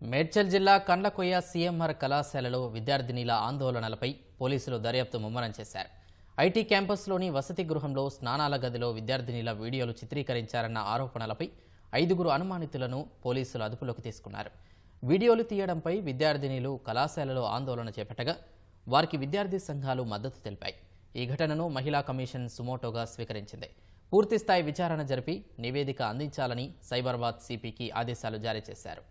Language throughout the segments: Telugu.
మేడ్చల్ జిల్లా కండ్లకొయ్య సీఎంఆర్ కళాశాలలో విద్యార్థినిల ఆందోళనలపై పోలీసులు దర్యాప్తు ముమ్మరం చేశారు. ఐటీ క్యాంపస్లోని వసతి గృహంలో స్నానాల గదిలో విద్యార్థినిల వీడియోలు చిత్రీకరించారన్న ఆరోపణలపై ఐదుగురు అనుమానితులను పోలీసులు అదుపులోకి తీసుకున్నారు. వీడియోలు తీయడంపై విద్యార్థినిలు కళాశాలలో ఆందోళన చేపట్టగా వారికి విద్యార్థి సంఘాలు మద్దతు తెలిపాయి. ఈ ఘటనను మహిళా కమిషన్ సుమోటోగా స్వీకరించింది. పూర్తిస్థాయి విచారణ జరిపి నివేదిక అందించాలని సైబరాబాద్ సిపికి ఆదేశాలు జారీ చేశారు.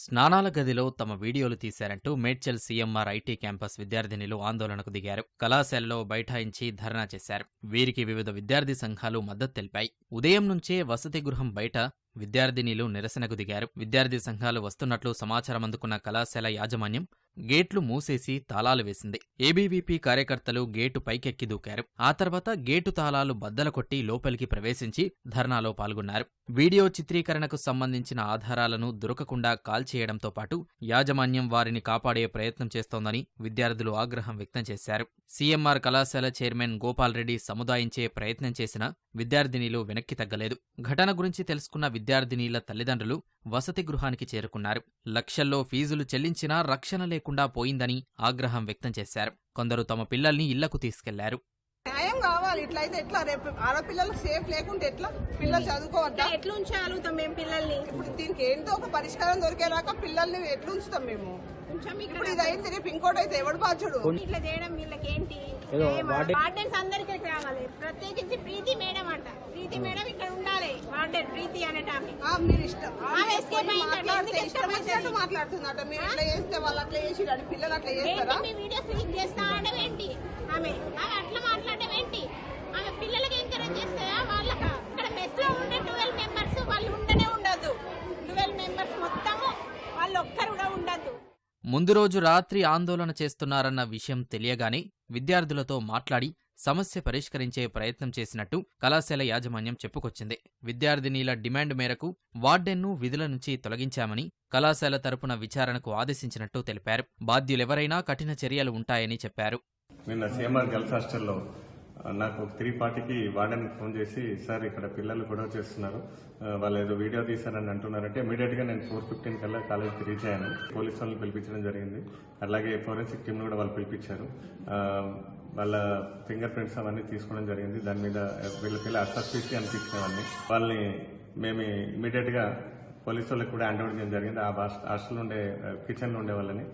స్నానాల గదిలో తమ వీడియోలు తీశారంటూ మేడ్చల్ సీఎంఆర్ ఐటీ క్యాంపస్ విద్యార్థినిలు ఆందోళనకు దిగారు. కళాశాలలో బైఠాయించి ధర్నా చేశారు. వీరికి వివిధ విద్యార్థి సంఘాలు మద్దతు తెలిపాయి. ఉదయం నుంచే వసతి గృహం బయట విద్యార్థినిలు నిరసనకు దిగారు. విద్యార్థి సంఘాలు వస్తున్నట్లు సమాచారం అందుకున్న కళాశాల యాజమాన్యం గేట్లు మూసేసి తాళాలు వేసింది. ఏబీవీపీ కార్యకర్తలు గేటు పైకెక్కి దూకారు. ఆ తర్వాత గేటు తాళాలు బద్దల కొట్టి లోపలికి ప్రవేశించి ధర్నాలో పాల్గొన్నారు. వీడియో చిత్రీకరణకు సంబంధించిన ఆధారాలను దొరకకుండా కాల్చేయడంతో పాటు యాజమాన్యం వారిని కాపాడే ప్రయత్నం చేస్తోందని విద్యార్థులు ఆగ్రహం వ్యక్తం చేశారు. సీఎంఆర్ కళాశాల చైర్మన్ గోపాల్ రెడ్డి సముదాయించే ప్రయత్నం చేసినా విద్యార్థినిలు వెనక్కి తగ్గలేదు. ఘటన గురించి తెలుసుకున్న విద్యార్థినీల తల్లిదండ్రులు వసతి గృహానికి చేరుకున్నారు. లక్షల్లో ఫీజులు చెల్లించినా రక్షణ లేకుండా పోయిందని ఆగ్రహం వ్యక్తం చేశారు. కొందరు తమ పిల్లల్ని ఇళ్ళకు తీసుకెళ్ళారు. న్యాయం కావాలి. ఇట్లయితే ఎట్లా? రేపు ఆడపిల్లలకు సేఫ్ లేకుంటే ఎట్లా? పిల్లలు చదువుకోవద్దా? ఎట్లా ఉంచాలుగుతాం మేము పిల్లల్ని? ఇప్పుడు దీనికి ఏంటో ఒక పరిష్కారం దొరికేదాకా పిల్లల్ని ఎట్లా ఉంచుతాం మేము? ఇప్పుడు ఇది అయింది రేపు ఇంకోటి అయితే ఎవడు బాధ్యుడు? ఇట్లా చేయడం వీళ్ళకి ఏంటి వార్డెన్స్ అందరికీ రావాలి ప్రత్యేకించి ప్రీతి మేడం అంట. ప్రీతి మేడం ఇక్కడ ఉండాలి. వార్డెన్ ప్రీతి అనే ఆ, మీరు ఇష్టం. ఆ, ఆమె escape అయిందంట. మాట్లాడితే ఎందుకు ఇష్టం escape వచ్చినట్టు మాట్లాడుతుందట మీరు ఇట్లా చేస్తే వాళ్ళు అట్లా చేసి అని పిల్లలు అట్లా ఏంటి చేస్తారా? మీ వీడియోస్ లీక్ చేస్తా అనడం ఏంటి? ఆమె ఆమె అట్లా మాట్లాడడం ఏంటి? ఆమె పిల్లలకి ఎంకరేజ్ చేస్తాయా వాళ్ళక ఇక్కడ మెస్లో ఉండే ట్వెల్వ్ మెంబర్స్ వాళ్ళు ఉండనే ఉండదు. ట్వెల్వ్ మెంబర్స్ మొత్తము వాళ్ళు ఒక్కరు కూడా ఉండదు. ముందు రోజు రాత్రి ఆందోళన చేస్తున్నారన్న విషయం తెలియగానే విద్యార్థులతో మాట్లాడి సమస్య పరిష్కరించే ప్రయత్నం చేసినట్టు కళాశాల యాజమాన్యం చెప్పుకొచ్చింది. విద్యార్థినీల డిమాండ్ మేరకు వార్డెన్ను విధుల నుంచి తొలగించామని కళాశాల తరపున విచారణకు ఆదేశించినట్టు తెలిపారు. బాధ్యులెవరైనా కఠిన చర్యలు ఉంటాయని చెప్పారు. నిన్న సీఎంఆర్ గర్ల్స్ హాస్టల్లో నాకు త్రీ ఫార్టీకి వార్డెన్కి ఫోన్ చేసి సార్ ఇక్కడ పిల్లలు గొడవ చేస్తున్నారు. వాళ్ళు ఏదో వీడియో తీశారని అంటున్నారంటే ఇమీడియట్గా నేను ఫోర్ ఫిఫ్టీన్ కల్లా కాలేజ్కి రీచ్ అయ్యాను. పోలీస్ వాళ్ళని పిలిపించడం జరిగింది. అలాగే ఫోరెన్సిక్ టీమ్ కూడా వాళ్ళు పిలిపించారు. వాళ్ళ ఫింగర్ ప్రింట్స్ అవన్నీ తీసుకోవడం జరిగింది. దాని మీద వీళ్ళకి వెళ్ళి అసస్పీసీ అనిపించినవన్నీ. వాళ్ళని మేము ఇమీడియట్గా పోలీసు వాళ్ళకి కూడా హ్యాండ్ చేయడం జరిగింది. ఆ హాస్టల్ ఉండే కిచెన్లో ఉండే వాళ్ళని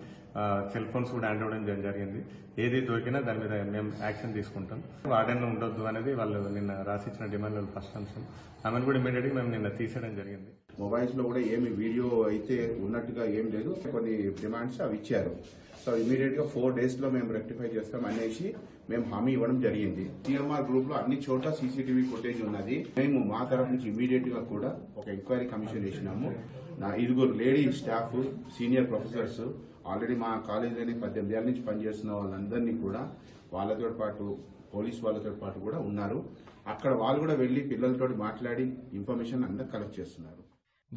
సెల్ ఫోన్స్ కూడా హ్యాండ్ చేయడం జరిగింది. ఏది దొరికినా దాని మీద మేము యాక్షన్ తీసుకుంటాం. వార్డెన్ ఉండొద్దు అనేది వాళ్ళు నిన్న రాసిచ్చిన డిమాండ్ ఫస్ట్ అంశం. ఆమెను కూడా ఇమీడియట్గా మేము నిన్న తీసేయడం జరిగింది. మొబైల్స్లో కూడా ఏమి వీడియో అయితే ఉన్నట్టుగా ఏం లేదు. కొన్ని డిమాండ్స్ అవి ఇచ్చారు. సో ఇమీడియట్గా ఫోర్ డేస్లో మేము రెక్టిఫై చేస్తాం అనేసి మేము హామీ ఇవ్వడం జరిగింది. టీఎంఆర్ గ్రూప్లో అన్ని చోట్ల సీసీటీవీ ఫుటేజ్ ఉన్నది. మేము మా తరఫు నుంచి ఇమీడియట్గా కూడా ఒక ఎంక్వైరీ కమిషన్ చేసినాము. నా ఐదుగురు lady staff senior professors already మా కాలేజీలోనే పద్దెనిమిది ఏళ్ళ నుంచి పనిచేస్తున్న వాళ్ళందరినీ కూడా వాళ్ళతో పాటు పోలీస్ వాళ్ళతో పాటు కూడా ఉన్నారు. అక్కడ వాళ్ళు కూడా వెళ్ళి పిల్లలతో మాట్లాడి ఇన్ఫర్మేషన్ అంతా కలెక్ట్ చేస్తున్నారు.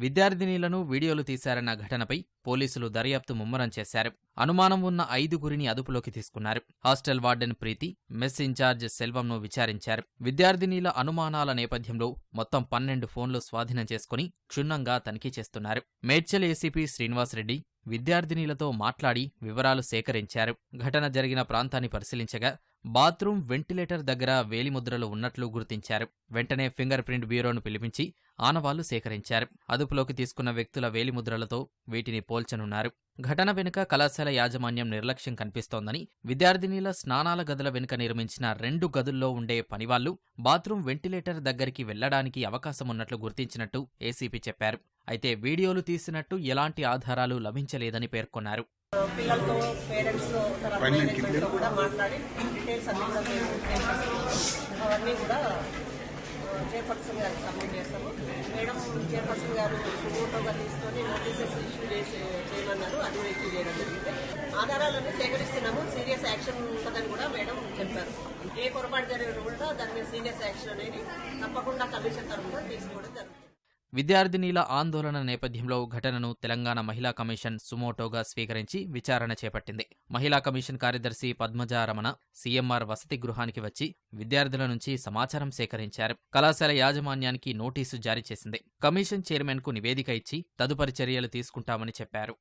విద్యార్థినీలను వీడియోలు తీశారన్న ఘటనపై పోలీసులు దర్యాప్తు ముమ్మరం చేశారు. అనుమానం ఉన్న ఐదుగురిని అదుపులోకి తీసుకున్నారు. Hostel warden Preethi mess in charge సెల్వంను విచారించారు. విద్యార్థినీల అనుమానాల నేపథ్యంలో మొత్తం పన్నెండు ఫోన్లు స్వాధీనం చేసుకుని క్షుణ్ణంగా తనిఖీ చేస్తున్నారు. మేడ్చల్ ఏసీపీ శ్రీనివాసరెడ్డి విద్యార్థినీలతో మాట్లాడి వివరాలు సేకరించారు. ఘటన జరిగిన ప్రాంతాన్ని పరిశీలించగా బాత్రూం వెంటిలేటర్ దగ్గర వేలిముద్రలు ఉన్నట్లు గుర్తించారు. వెంటనే ఫింగర్ ప్రింట్ బ్యూరోను పిలిపించి ఆనవాళ్ళు సేకరించారు. అదుపులోకి తీసుకున్న వ్యక్తుల వేలిముద్రలతో వీటిని పోల్చనున్నారు. ఘటన వెనుక కళాశాల యాజమాన్యం నిర్లక్ష్యం కనిపిస్తోందని విద్యార్థినీల స్నానాల గదుల వెనుక నిర్మించిన రెండు గదుల్లో ఉండే పనివాళ్ళు బాత్రూం వెంటిలేటర్ దగ్గరికి వెళ్ళడానికి అవకాశమున్నట్లు గుర్తించినట్టు ఏసీపీ చెప్పారు. అయితే వీడియోలు తీసినట్టు ఎలాంటి ఆధారాలు లభించలేదని పేర్కొన్నారు. పిల్లలతో పేరెంట్స్ కూడా మాట్లాడి డీటెయిల్స్ అన్ని కూడా మేము చైర్పర్సన్ అవన్నీ కూడా చైర్పర్సన్ గారికి సబ్మిట్ చేస్తాము. మేడం చైర్పర్సన్ గారు తీసుకొని నోటీసెస్ ఇష్యూ చేసి చేయమన్నారు. అది కూడా ఇష్యూ చేయడం జరిగింది. ఆధారాలన్నీ సేకరిస్తున్నాము. సీరియస్ యాక్షన్ ఉంటుందని కూడా మేడం చెప్పారు. ఏ పొరపాటు జరిగినా కూడా దాని మీద సీరియస్ యాక్షన్ అనేది తప్పకుండా కమిషన్ తరఫున తీసుకోవడం జరుగుతుంది. విద్యార్థినీల ఆందోళన నేపథ్యంలో ఘటనను తెలంగాణ మహిళా కమిషన్ సుమోటోగా స్వీకరించి విచారణ చేపట్టింది. మహిళా కమిషన్ కార్యదర్శి పద్మజారమణ సీఎంఆర్ వసతి గృహానికి వచ్చి విద్యార్థుల నుంచి సమాచారం సేకరించారు. కళాశాల యాజమాన్యానికి నోటీసు జారీ చేసింది. కమిషన్ చైర్మన్కు నివేదిక ఇచ్చి తదుపరి చర్యలు తీసుకుంటామని చెప్పారు.